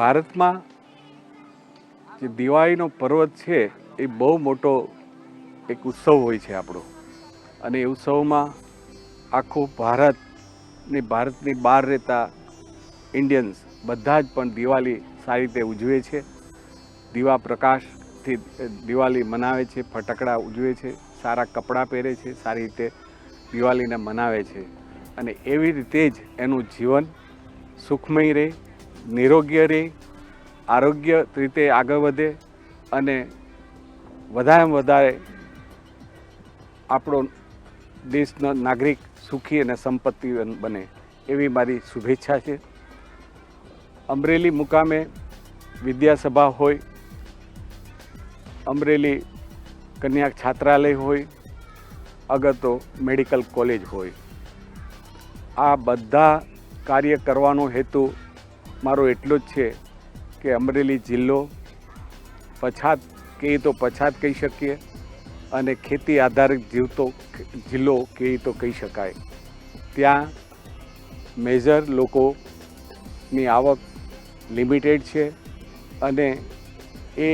ભારતમાં જે દિવાળીનો પર્વત છે, એ બહુ મોટો એક ઉત્સવ હોય છે આપણો. અને એ ઉત્સવમાં આખું ભારત ને ભારતની બહાર રહેતા ઇન્ડિયન્સ બધા જ પણ દિવાળી સારી રીતે ઉજવે છે. દીવા પ્રકાશથી દિવાળી મનાવે છે, ફટાકડા ઉજવે છે, સારા કપડાં પહેરે છે, સારી રીતે દિવાળીને મનાવે છે. અને એવી રીતે જ એનું જીવન સુખમય રહે નિરોગ્ય રહે, આરોગ્ય રીતે આગળ વધે અને વધારેમાં વધારે આપણો દેશનો નાગરિક સુખી અને સંપત્તિ બને એવી મારી શુભેચ્છા છે. અમરેલી મુકામે વિદ્યાસભા હોય, અમરેલી કન્યા છાત્રાલય હોય અગર તો મેડિકલ કોલેજ હોય. આ બધા કાર્ય કરવાનો હેતુ મારો એટલો જ છે કે અમરેલી જિલ્લો પછાત કહીએ તો પછાત કહી શકીએ અને ખેતી આધારિત જીવતો જિલ્લો કહીએ તો કહી શકાય. ત્યાં મેજર લોકોની આવક લિમિટેડ છે અને એ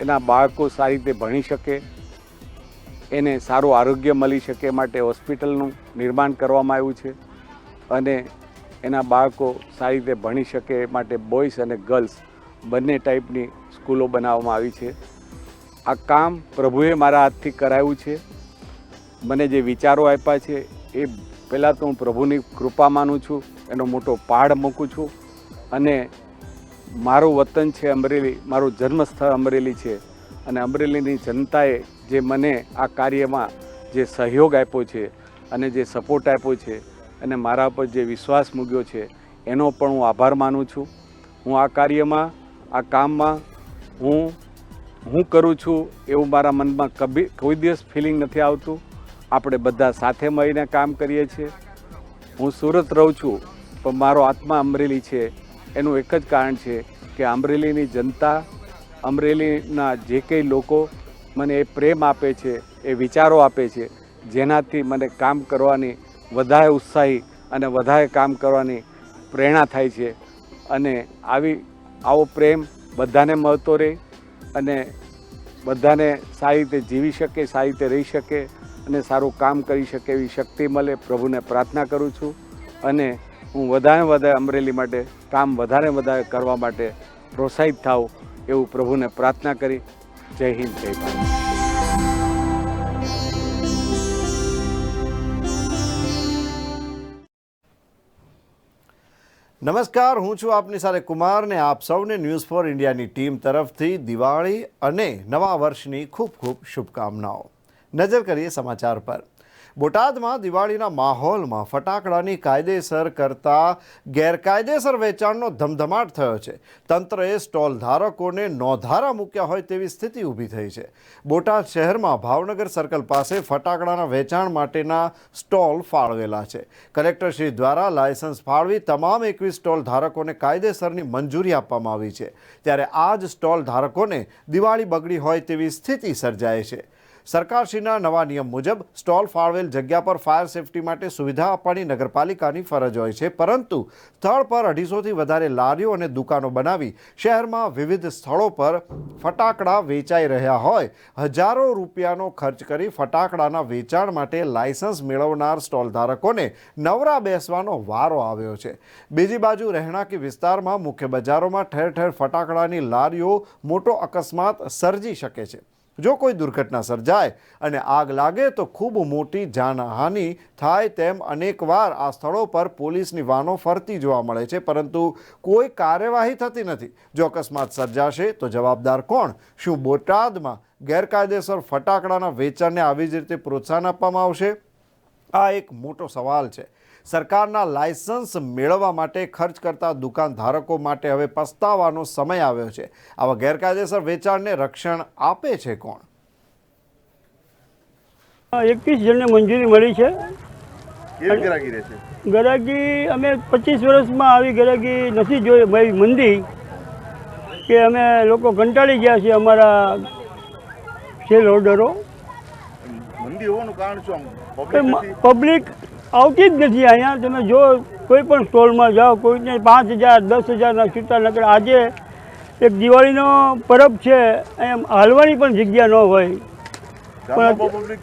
એના બાળકો સારી રીતે ભણી શકે, એને સારું આરોગ્ય મળી શકે માટે હોસ્પિટલનું નિર્માણ કરવામાં આવ્યું છે અને એના બાળકો સારી રીતે ભણી શકે માટે બોયઝ અને ગર્લ્સ બંને ટાઈપની સ્કૂલો બનાવવામાં આવી છે. આ કામ પ્રભુએ મારા હાથથી કરાવ્યું છે. મને જે વિચારો આપ્યા છે એ પહેલાં તો હું પ્રભુની કૃપા માનું છું, એનો મોટો પહાડ મૂકું છું અને મારું વતન છે અમરેલી, મારું જન્મસ્થળ અમરેલી છે અને અમરેલીની જનતાએ જે મને આ કાર્યમાં જે સહયોગ આપ્યો છે અને જે સપોર્ટ આપ્યો છે અને મારા પર જે વિશ્વાસ મૂક્યો છે, એનો પણ હું આભાર માનું છું. હું આ કાર્યમાં, આ કામમાં, હું હું કરું છું એવું મારા મનમાં કભી, કોઈ દિવસ ફિલિંગ નથી આવતું. આપણે બધા સાથે મળીને કામ કરીએ છીએ. હું સુરત રહું છું, પણ મારો આત્મા અમરેલી છે. એનું એક જ કારણ છે કે અમરેલીની જનતા, અમરેલીના જે કંઈ લોકો મને એ પ્રેમ આપે છે, એ વિચારો આપે છે, જેનાથી મને કામ કરવાની વધારે ઉત્સાહી અને વધારે કામ કરવાની પ્રેરણા થાય છે. અને આવી, આવો પ્રેમ બધાને મળતો રહે અને બધાને સારી રીતે જીવી શકે, સારી રીતે રહી શકે અને સારું કામ કરી શકે એવી શક્તિ મળે પ્રભુને પ્રાર્થના કરું છું. અને હું વધારે વધારે અમરેલી માટે કામ વધારે વધારે કરવા માટે પ્રોત્સાહિત થાઉં એવું પ્રભુને પ્રાર્થના કરી. જય હિન્દ, જય ભારત. નમસ્કાર, હું છું આપની સાથે કુમાર ને આપ સૌને ન્યૂઝ ફોર ઇન્ડિયાની ટીમ તરફથી દિવાળી અને નવા વર્ષની ખૂબ ખૂબ શુભકામનાઓ. નજર કરીએ સમાચાર પર. બોટાદમાં દિવાળીના માહોલમાં ફટાકડાની કાયદેસર કરતા ગેરકાયદેસર વેચાણનો ધમધમાટ થયો છે. તંત્રએ સ્ટોલ ધારકોને નોંધારા મૂક્યા હોય તેવી સ્થિતિ ઊભી થઈ છે. બોટાદ શહેરમાં ભાવનગર સર્કલ પાસે ફટાકડાના વેચાણ માટેના સ્ટોલ ફાળવેલા છે. કલેક્ટરશ્રી દ્વારા લાયસન્સ ફાળવી તમામ એકવીસ સ્ટોલ ધારકોને કાયદેસરની મંજૂરી આપવામાં આવી છે. ત્યારે આ જ સ્ટોલ ધારકોને દિવાળી બગડી હોય તેવી સ્થિતિ સર્જાય છે. સરકારશ્રીના નવા નિયમ મુજબ સ્ટોલ ફાળવેલ જગ્યા પર ફાયર સેફટી માટે સુવિધા આપવાની નગરપાલિકાની ફરજ હોય છે. પરંતુ સ્થળ પર અઢીસોથી વધારે લારીઓ અને દુકાનો બનાવી શહેરમાં વિવિધ સ્થળો પર ફટાકડા વેચાઈ રહ્યા હોય. હજારો રૂપિયાનો ખર્ચ કરી ફટાકડાના વેચાણ માટે લાયસન્સ મેળવનાર સ્ટોલ ધારકોને નવરા બેસવાનો વારો આવ્યો છે. બીજી બાજુ રહેણાંકી વિસ્તારમાં મુખ્ય બજારોમાં ઠેર ઠેર ફટાકડાની લારીઓ મોટો અકસ્માત સર્જી શકે છે. જો કોઈ દુર્ઘટના સર્જાય અને આગ લાગે તો ખૂબ મોટી જાનહાનિ થાય તેમ અનેકવાર આ સ્થળો પર પોલીસની વાનો ફરતી જોવા મળે છે. પરંતુ કોઈ કાર્યવાહી થતી નથી. જો અકસ્માત સર્જાશે તો જવાબદાર કોણ? શું બોટાદમાં ગેરકાયદેસર ફટાકડાના વેચાણને આવી જ રીતે પ્રોત્સાહન આપવામાં આવશે? આ એક મોટો સવાલ છે. સરકારના લાયસન્સ મેળવવા માટે ખર્ચ કરતા દુકાન ધારકો માટે હવે પસ્તાવાનો સમય આવ્યો છે. આવા ગેરકાયદેસર વેચાણને રક્ષણ આપે છે કોણ? એકવીસ જણને મંજૂરી મળી છે. ગરાગી રહે છે? ગરાગી અમે પચીસ વર્ષમાં આવી ગરાગી નથી જોઈ. ભાઈ મંદી કે અમે લોકો કંટાળી ગયા છે અમારા સેલ ઓર્ડરો પબ્લિક આવતી જ નથી. અહીંયા તમે જો કોઈ પણ સ્ટોલમાં જાઓ કોઈને પાંચ હજાર દસ હજારના છૂટા નકર આજે એક દિવાળીનો પરબ છે એમ હાલવાની પણ જગ્યા ન હોય.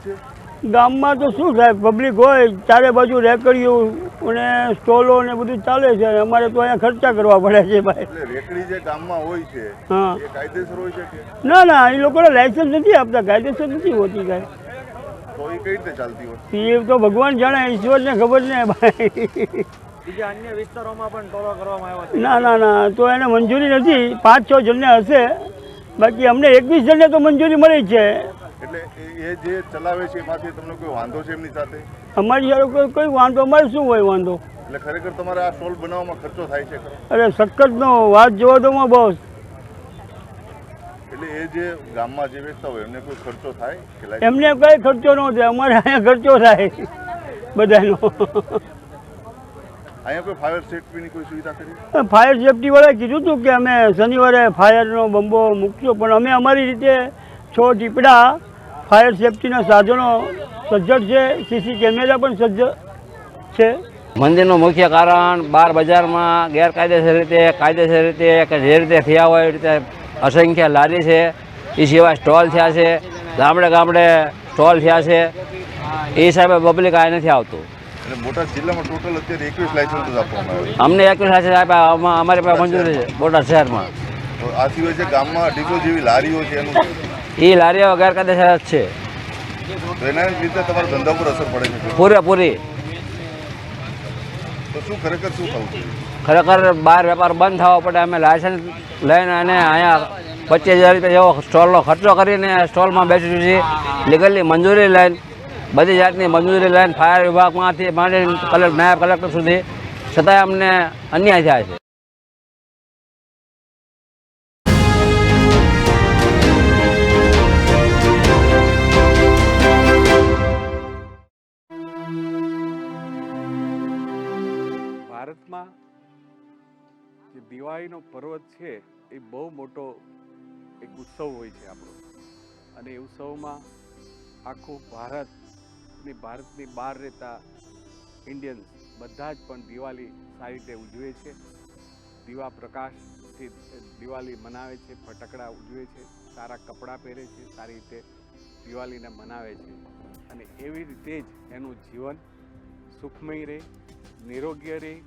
છે? ગામમાં તો શું થાય? પબ્લિક હોય ચારે બાજુ રેકડીઓ અને સ્ટોલો ને બધું ચાલે છે. અમારે તો અહીંયા ખર્ચા કરવા પડે છે ભાઈ. રેકડી જે ગામમાં હોય છે હા. કાયદેસર હોય છે ના ના એ લોકોને લાયસન્સ નથી આપતા કાયદેસર નથી હોતી કાંઈ. તો એ કઈ રીતે ચાલતી હોય? એ તો ભગવાન જાણે ઈશ્વરને ખબર ને ભાઈ. બીજા અન્ય વિસ્તારોમાં પણ ટોલો કરવામાં આવ્યો ના ના ના તો એને મંજૂરી નથી. પાંચ છ જણને હશે. બાકી અમને એકવીસ જણને તો મંજૂરી મળી છે. એટલે એ- એ જે ચલાવે છે એમાંથી તમને કોઈ વાંધો છે એમની સાથે? અમારી સાથે કોઈ વાંધો અમારે શું હોય વાંધો? એટલે ખરેખર તમારે આ સ્ટોલ બનાવવામાં ખર્ચો થાય છે? અરે સખતનો વાત જોવા તો માં બોસ. એટલે એ જે ગામમાં જે વેચતા હોય એમને કોઈ ખર્ચો થાય એમને કઈ ખર્ચો ન થાય અમારે અહીંયા ખર્ચો થાય બધાનો. અહીંયા કોઈ ફાયર સેફ્ટીની કોઈ સુવિધા કરી? ફાયર સેફટીવાળાએ કીધું હતું કે અમે શનિવારે ફાયરનો બંબો મૂકશો પણ અમે અમારી રીતે છ ટીપડા ફાયર સેફટીના સાધનો સજ્જડ છે સીસી કેમેરા પણ સજ્જ છે. મંદિરનું મુખ્ય કારણ બાર બજારમાં ગેરકાયદેસર રીતે કાયદેસર રીતે કે જે રીતે થયા હોય એ રીતે અસંખ્ય લારી છે. એ સિવાય સ્ટોલ થયા છે. ગામડે ગામડે સ્ટોલ થયા છે. એ હિસાબે પબ્લિક આ નથી આવતું. એટલે જિલ્લામાં ટોટલ અત્યારે એકવીસ લાઇસન્સ આપવામાં આવે અમને એકવીસ લાયસન્સ આપ્યા. આમાં અમારી પાસે મંજૂરી છે બોટાદ શહેરમાં. આ સિવાય જે ગામમાં અઢીસો જેવી લારીઓ છે એનું? એ લારીઓ ગેરકાયદેસર જ છે. તો એના લીધે તમારા ધંધા પર અસર પડે છે? પૂરેપૂરી. તો શું ખરેખર શું થવું જોઈએ? ખરેખર બહાર વેપાર બંધ થવો પડે, અમે લાયસન્સ લઈને અને અહીંયા પચીસ હજાર રૂપિયા જેવો સ્ટોલનો ખર્ચો કરીને સ્ટોલમાં બેસીશું છીએ. લીગલની મંજૂરી લઈને, બધી જાતની મંજૂરી લઈને ફાયર વિભાગમાંથી માંડીને કલેક્ટર નાયબ કલેક્ટર સુધી. છતાંય અમને અન્યાય થાય છે. દિવાળીનો પર્વત છે એ બહુ મોટો એક ઉત્સવ હોય છે આપણો. અને એ ઉત્સવમાં આખું ભારતની ભારતની બહાર રહેતા ઇન્ડિયન્સ બધા જ પણ દિવાળી સારી રીતે ઉજવે છે. દીવા પ્રકાશથી દિવાળી મનાવે છે, ફટાકડા ઉજવે છે, સારા કપડાં પહેરે છે, સારી રીતે દિવાળીને મનાવે છે. અને એવી રીતે જ એનું જીવન સુખમય રહે, નિરોગ્ય રહે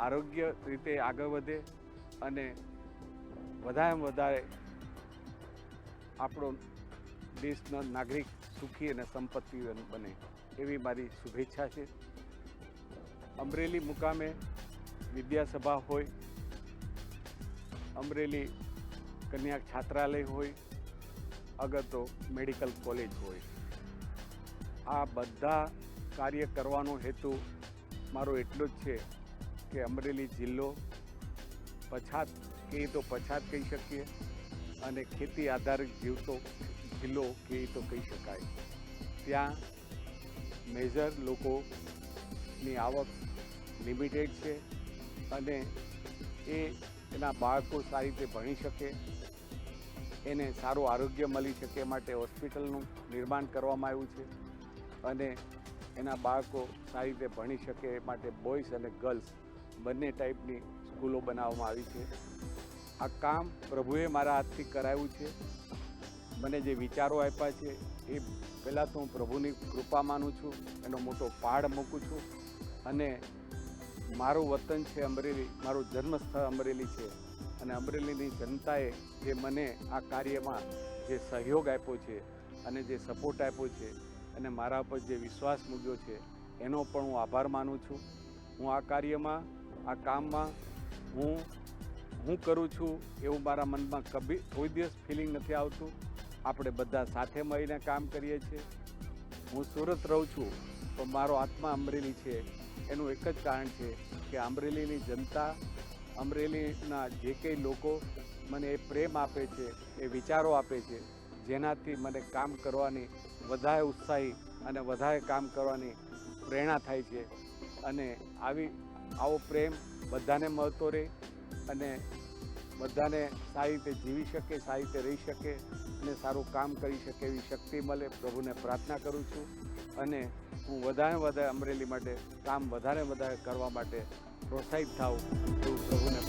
આરોગ્ય રીતે આગળ વધે અને વધારેમાં વધારે આપણો દેશનો નાગરિક સુખી અને સંપત્તિ બને એવી મારી શુભેચ્છા છે. અમરેલી મુકામે વિદ્યાસભા હોય, અમરેલી કન્યા છાત્રાલય હોય અગર તો મેડિકલ કોલેજ હોય. આ બધા કાર્ય કરવાનો હેતુ મારો એટલો જ છે. કે અમરેલી જિલ્લો પછાત કહીએ તો પછાત કહી શકીએ અને ખેતી આધારિત જીવતો જિલ્લો કહીએ તો કહી શકાય. ત્યાં મેજર લોકોની આવક લિમિટેડ છે અને એ એના બાળકો સારી રીતે ભણી શકે, એને સારું આરોગ્ય મળી શકે માટે હોસ્પિટલનું નિર્માણ કરવામાં આવ્યું છે અને એના બાળકો સારી રીતે ભણી શકે માટે બોયઝ અને ગર્લ્સ બંને ટાઈપની સ્કૂલો બનાવવામાં આવી છે. આ કામ પ્રભુએ મારા હાથથી કરાવ્યું છે. મને જે વિચારો આપ્યા છે, એ પહેલાં તો હું પ્રભુની કૃપા માનું છું, એનો મોટો પહાડ મૂકું છું અને મારું વતન છે અમરેલી, મારું જન્મસ્થળ અમરેલી છે. અને અમરેલીની જનતાએ જે મને આ કાર્યમાં જે સહયોગ આપ્યો છે અને જે સપોર્ટ આપ્યો છે અને મારા પર જે વિશ્વાસ મૂક્યો છે, એનો પણ હું આભાર માનું છું. હું આ કાર્યમાં આ કામમાં હું હું કરું છું એવું મારા મનમાં કભી, કોઈ દિવસ ફિલિંગ નથી આવતું. આપણે બધા સાથે મળીને કામ કરીએ છીએ. હું સુરત રહું છું, તો મારો આત્મા અમરેલી છે. એનું એક જ કારણ છે કે અમરેલીની જનતા, અમરેલીના જે કંઈ લોકો મને એ પ્રેમ આપે છે, એ વિચારો આપે છે, જેનાથી મને કામ કરવાની વધારે ઉત્સાહી અને વધારે કામ કરવાની પ્રેરણા થાય છે. અને આવી આવો પ્રેમ બધાને મળતો રહે અને બધાને સારી રીતે જીવી શકે, સારી રીતે રહી શકે અને સારું કામ કરી શકે એવી શક્તિ મળે, પ્રભુને પ્રાર્થના કરું છું અને હું વધારે વધારે અમરેલી માટે કામ વધારે વધારે કરવા માટે પ્રોત્સાહિત થાઉં, એવું પ્રભુને